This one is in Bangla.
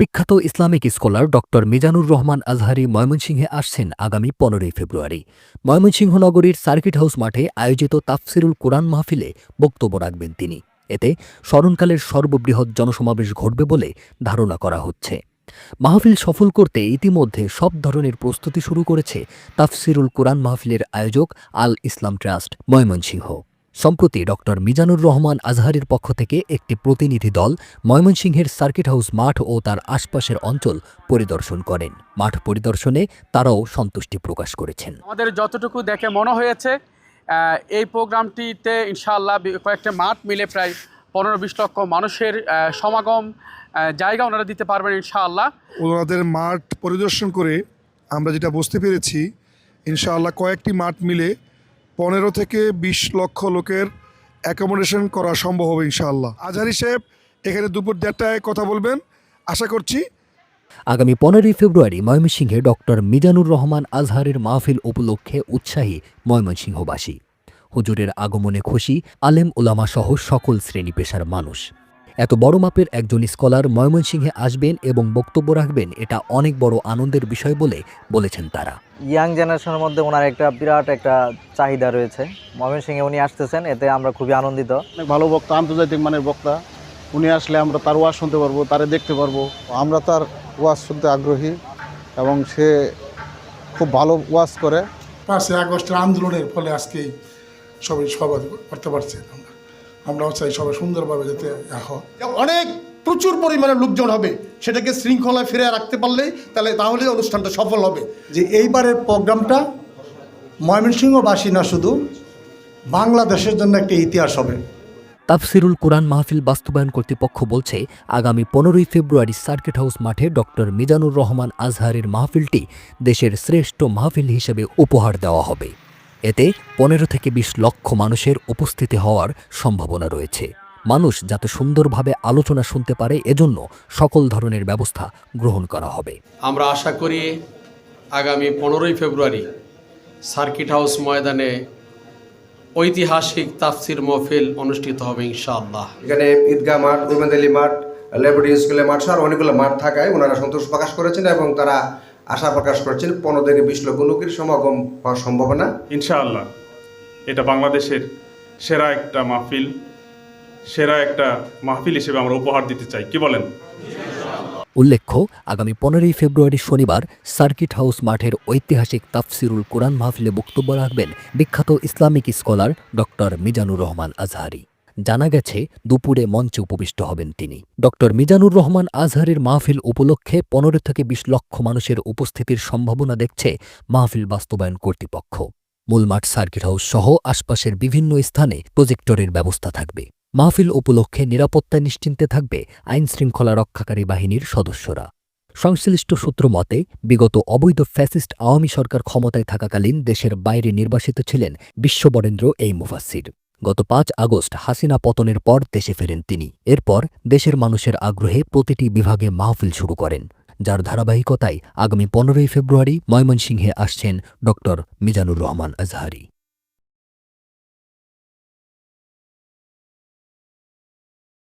বিখ্যাত Islamic scholar doctor Mizanur Rahman Azhari ময়মনসিংহে আসছেন আগামী পনেরোই ফেব্রুয়ারি। ময়মনসিংহ নগরীর সার্কিট হাউস মাঠে আয়োজিত তাফসিরুল কোরআন মাহফিলে বক্তব্য রাখবেন তিনি। এতে স্মরণকালের সর্ববৃহৎ জনসমাবেশ ঘটবে বলে ধারণা করা হচ্ছে। মাহফিল সফল করতে ইতিমধ্যে সব ধরনের প্রস্তুতি শুরু করেছে তাফসিরুল কোরআন মাহফিলের আয়োজক আল ইসলাম ট্রাস্ট ময়মনসিংহ। সম্প্রতি ডক্টর মিজানুর রহমান আজহারের পক্ষ থেকে একটি প্রতিনিধি দল ময়মনসিংহের সার্কিট হাউস মাঠ ও তার আশপাশের অঞ্চল পরিদর্শন করেন। মাঠ পরিদর্শনে তারাও সন্তুষ্টি প্রকাশ করেছেন। আমাদের যতটুকু দেখে মনে হয়েছে এই প্রোগ্রামটিতে ইনশাআল্লাহ কয়েকটা মাঠ মিলে প্রায় পনেরো বিশ লক্ষ মানুষের সমাগম জায়গা ওনারা দিতে পারবেন ইনশাআল্লাহ। ওনাদের মাঠ পরিদর্শন করে আমরা যেটা বুঝতে পেরেছি ইনশাআল্লাহ কয়েকটি মাঠ মিলে পনেরো থেকে বিশ লক্ষ লোকের অ্যাকোমোডেশন করা সম্ভব হবে ইনশাল্লাহ আজহারি সাহেব, এখানে দুপুর দেড়টায় কথা বলবেন। আশা করছি আগামী পনেরোই ফেব্রুয়ারি ময়মনসিংহে ডক্টর মিজানুর রহমান আজহারের মাহফিল উপলক্ষে উৎসাহী ময়মনসিংহবাসী। হুজুরের আগমনে খুশি আলেম ওলামা সহ সকল শ্রেণি পেশার মানুষ। এত বড় মাপের একজন স্কলার ময়মনসিংহে আসবেন এবং বক্তব্য রাখবেন এটা অনেক বড় আনন্দের বিষয় বলে বলেছেন তারা। ইয়াং জেনারেশনের মধ্যে ওনার একটা বিরাট একটা চাহিদা রয়েছে। ময়মনসিংহে উনি আসতেছেন এতে আমরা খুবই আনন্দিত। অনেক ভালো বক্তা আন্তর্জাতিক মানের বক্তা। উনি আসলে আমরা তার ওয়াজ শুনতে পারব তারে দেখতে পারব। আমরা তার ওয়াজ শুনতে আগ্রহী এবং সে খুব ভালো ওয়াজ করে। পাঁচই আগস্টের আন্দোলনের ফলে আজকে সবাই সভা করতে পারছি আমরা। আমরাও চাই সবাই সুন্দরভাবে যাতে হয় অনেক প্রচুর পরিমাণে লোকজন হবে সেটাকে শৃঙ্খলায় ফিরে রাখতে পারলে তাহলে তাহলে অনুষ্ঠানটা সফল হবে। যে এইবারের প্রোগ্রামটা ময়মনসিংহবাসী না শুধু বাংলাদেশের জন্য একটা ইতিহাস হবে। তাফসিরুল কোরআন মাহফিল বাস্তবায়ন কর্তৃপক্ষ বলছে আগামী পনেরোই ফেব্রুয়ারি সার্কিট হাউস মাঠে ডক্টর মিজানুর রহমান আজহারের মাহফিলটি দেশের শ্রেষ্ঠ মাহফিল হিসেবে উপহার দেওয়া হবে। এতে পনেরো থেকে বিশ লক্ষ মানুষের উপস্থিতি হওয়ার সম্ভাবনা রয়েছে। মানুষ যাতে সুন্দরভাবে আলোচনা শুনতে পারে এজন্য সকল ধরনের ব্যবস্থা গ্রহণ করা হবে। আমরা আশা করি আগামী পনেরোই ফেব্রুয়ারি সার্কিট হাউস ময়দানে ঐতিহাসিক তাফসির মহফিল অনুষ্ঠিত হবে ইনশাআল্লাহ। এখানে ঈদগাহ মাঠ আলী মাঠ ল্যাবরেটরি স্কুলের মাঠ সহ অনেকগুলো মাঠ থাকায় ওনারা সন্তোষ প্রকাশ করেছেন এবং তারা আশা প্রকাশ করছেন পনেরো থেকে বিশ লক্ষ লোকের সমাগম হওয়ার সম্ভাবনা। ইনশাআল্লাহ এটা বাংলাদেশের সেরা একটা মাহফিল সেরা একটা মাহফিল হিসেবে আমরা উপহার দিতে চাই। কি বলেন? উল্লেখ্য আগামী পনেরোই ফেব্রুয়ারি শনিবার সার্কিট হাউস মাঠের ঐতিহাসিক তাফসিরুল কোরআন মাহফিলে বক্তব্য রাখবেন বিখ্যাত Islamic scholar doctor Mizanur Rahman Azhari. জানা গেছে, দুপুরে মঞ্চে উপবিষ্ট হবেন তিনি। ডক্টর মিজানুর রহমান আজহারের মাহফিল উপলক্ষে পনেরো থেকে বিশ লক্ষ মানুষের উপস্থিতির সম্ভাবনা দেখছে মাহফিল বাস্তবায়ন কর্তৃপক্ষ। মূল মাঠ, সার্কিট হাউস সহ আশপাশের বিভিন্ন স্থানে প্রজেক্টরের ব্যবস্থা থাকবে। মাহফিল উপলক্ষে নিরাপত্তা নিশ্চিন্তে থাকবে আইন শৃঙ্খলা রক্ষাকারী বাহিনীর সদস্যরা। সংশ্লিষ্ট সূত্র মতে, বিগত অবৈধ ফ্যাসিস্ট আওয়ামী সরকার ক্ষমতায় থাকাকালীন দেশের বাইরে নির্বাসিত ছিলেন বিশ্ববরেন্দ্র এই মুফাসির গত পাঁচ আগস্ট হাসিনা পতনের পর দেশে ফেরেন তিনি। এরপর দেশের মানুষের আগ্রহে প্রতিটি বিভাগে মাহফিল শুরু করেন, যার ধারাবাহিকতায় আগামী পনেরোই ফেব্রুয়ারি ময়মনসিংহে আসছেন ড মিজানুর রহমান আজহারি।